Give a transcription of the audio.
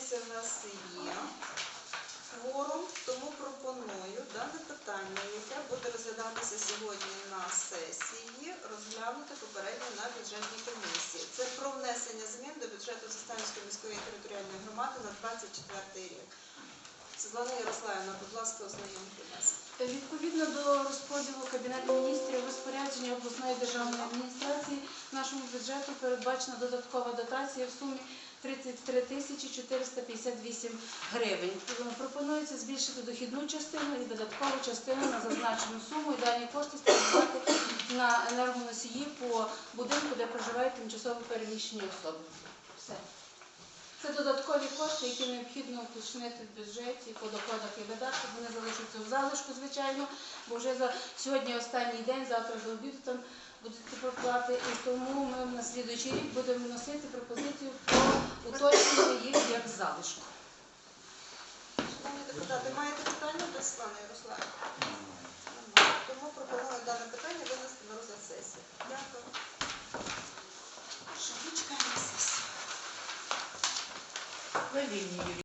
Комісія в нас є кворум, тому пропоную дане питання, яке буде розглядатися сьогодні на сесії, розглянути попередньо на бюджетній комісії. Це про внесення змін до бюджету Заставської міської територіальної громади на 24 рік. Світлана Ярославівна, будь ласка, ознайомте нас. Відповідно до розподілу Кабінету міністрів розпорядження обласної державної адміністрації нашому бюджету передбачена додаткова дотація в сумі 33 тисячі 458 гривень. Пропонується збільшити дохідну частину і додаткову частину на зазначену суму і дані кошти спрямувати на енергоносії по будинку, де проживають тимчасово переміщені особи. Все. Це додаткові кошти, які необхідно уточнити в бюджеті по доходах і видатках. Вони залишаться в залишку, звичайно, бо вже за сьогодні останній день, завтра до обіду там будуть проплати. І тому ми на слідуючий рік будемо вносити пропозицію про уточнення їх як залишку. Шановні депутати, маєте питання до Світлани Ярославівни? Немає. Тому пропоную дане питання винести на розгляд сесії. Дякую. Що, ми чекаємо на сесію? На лінії.